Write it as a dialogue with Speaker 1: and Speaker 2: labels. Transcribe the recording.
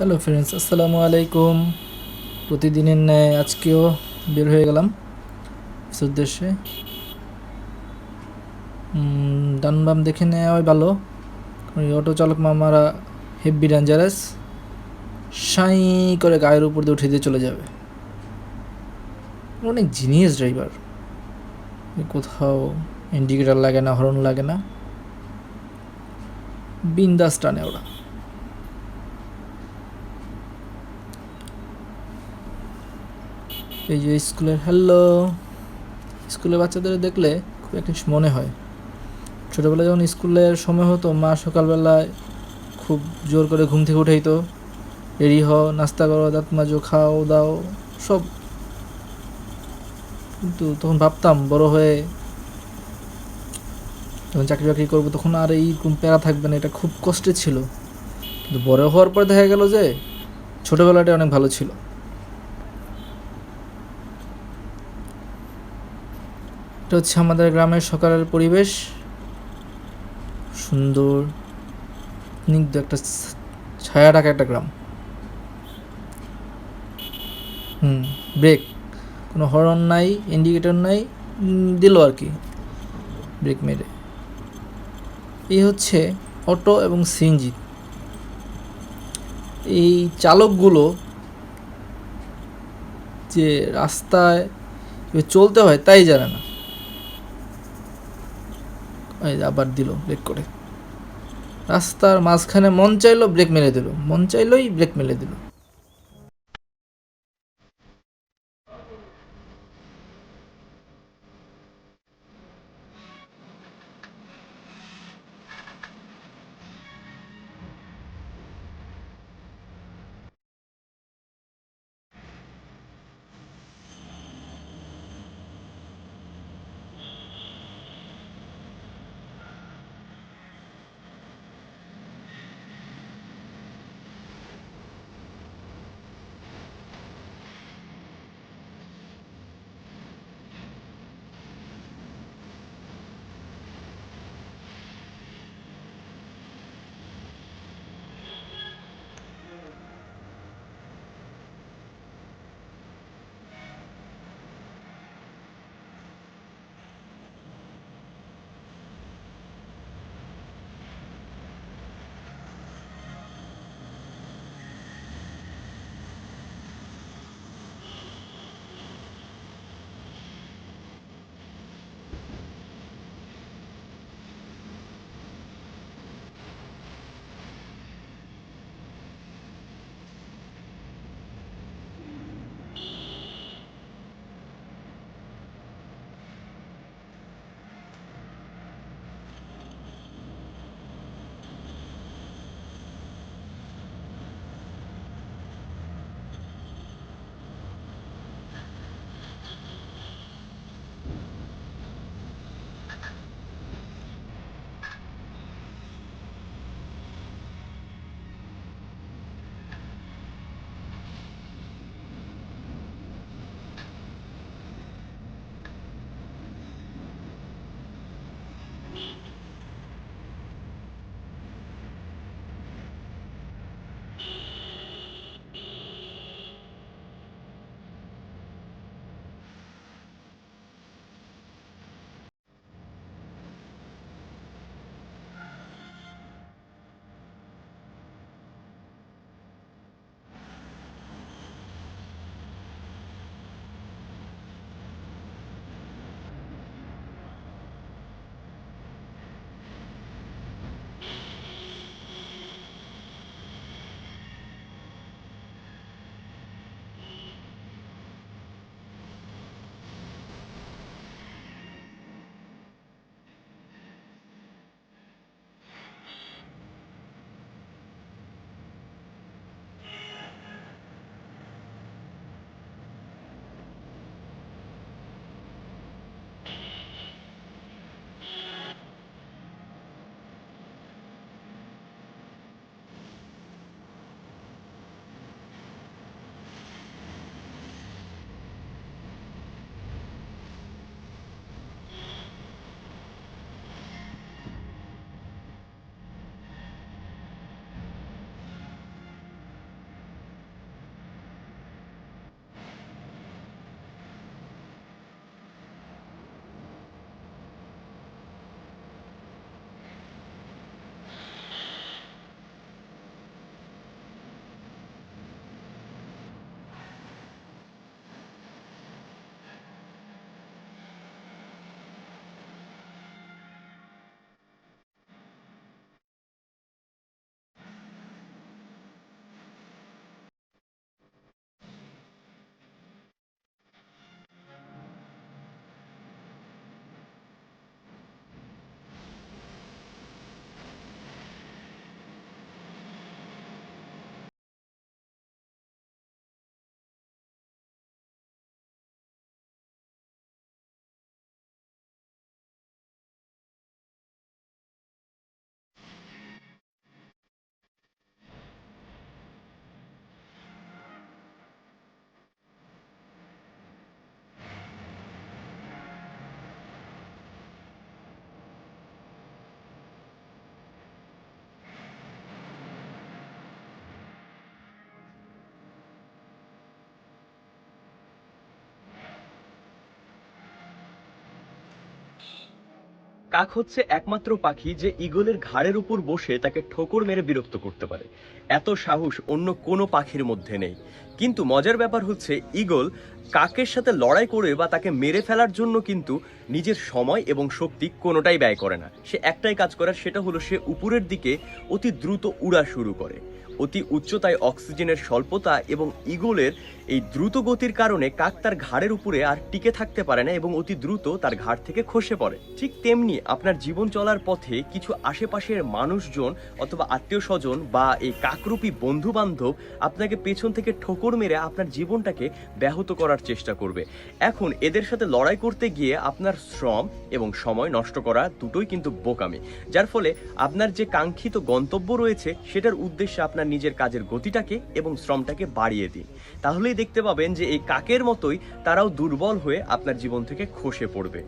Speaker 1: Hello friends আসসালামু আলাইকুম প্রতিদিনের ন্যায় আজকেও বের হয়ে গেলাম। উদ্দেশ্যে ডান বাম দেখে নেওয়াই ভালো। অটো চালক মামারা হেভি ডেঞ্জারাস সাই করে গায়ের উপর দিয়ে উঠে দিয়ে চলে যাবে। অনেক জিনিয়াস ড্রাইভার কোথাও ইন্ডিকেটার লাগে না হর্ন লাগে না। বিন্দাস টানে ওরা। এই যে স্কুলের হ্যালো স্কুলের বাচ্চাদের দেখলে খুব একটা মনে হয়। ছোটোবেলায় যখন স্কুলের সময় হতো, মা সকালবেলায় খুব জোর করে ঘুম থেকে উঠাইত রেডি হও, নাস্তা করো, দাঁত মাজো, খাও, দাও, সব। কিন্তু তখন ভাবতাম, বড় হয়ে যখন চাকরি বাকরি করব, তখন আর এইরকম প্যারা থাকবে না, এটা খুব কষ্টের ছিল। কিন্তু বড় হওয়ার পর দেখা গেল যে ছোটোবেলাটা অনেক ভালো ছিল। এটা হচ্ছে আমাদের গ্রামের সকালের পরিবেশ। সুন্দর স্নিগ্ধ একটা ছায়া ঢাকা একটা গ্রাম। হুম ব্রেক কোনো হর্ন নাই ইন্ডিকেটর নাই দিল আর কি। ব্রেক মেরে। এই হচ্ছে অটো এবং সিএনজি এই চালকগুলো যে রাস্তায় চলতে হয় তাই জানে না। এই আবার দিল ব্রেক করে। রাস্তার মাঝখানে মন চাইলো ব্রেক মেরে দিল। মন চাইলোই ব্রেক মেরে দিল।
Speaker 2: কাক হচ্ছে একমাত্র পাখি যে ঈগলের ঘাড়ের উপর বসে তাকে ঠোকর মেরে বিরক্ত করতে পারে। এত সাহস অন্য কোনো পাখির মধ্যে নেই। কিন্তু মজার ব্যাপার হচ্ছে, ঈগল কাকের সাথে লড়াই করে বা তাকে মেরে ফেলার জন্য কিন্তু নিজের সময় এবং শক্তি কোনোটাই ব্যয় করে না। সে একটাই কাজ করে, সেটা হলো সে উপরের দিকে অতি দ্রুত উড়া শুরু করে। অতি উচ্চতায় অক্সিজেনের স্বল্পতা এবং ঈগলের এই দ্রুত গতির কারণে কাক তার ঘাড়ের উপরে আর টিকে থাকতে পারে না এবং অতি দ্রুত তার ঘাড় থেকে খসে পড়ে। ঠিক তেমনি আপনার জীবন চলার পথে কিছু আশেপাশের মানুষজন অথবা আত্মীয় স্বজন বা এই কাকরূপী বন্ধু বান্ধব আপনাকে পেছন থেকে ঠোকর মেরে আপনার জীবনটাকে ব্যাহত করার চেষ্টা করবে। এখন এদের সাথে লড়াই করতে গিয়ে আপনার শ্রম এবং সময় নষ্ট করা দুটোই কিন্তু বোকামি। যার ফলে আপনার যে কাঙ্ক্ষিত গন্তব্য রয়েছে, সেটার উদ্দেশ্যে আপনার নিজের কাজের গতিটাকে এবং শ্রমটাকে বাড়িয়ে দিন। তাহলেই দেখতে পাবেন যে এই কাকের মতোই তারাও দুর্বল হয়ে আপনার জীবন থেকে খসে পড়বে।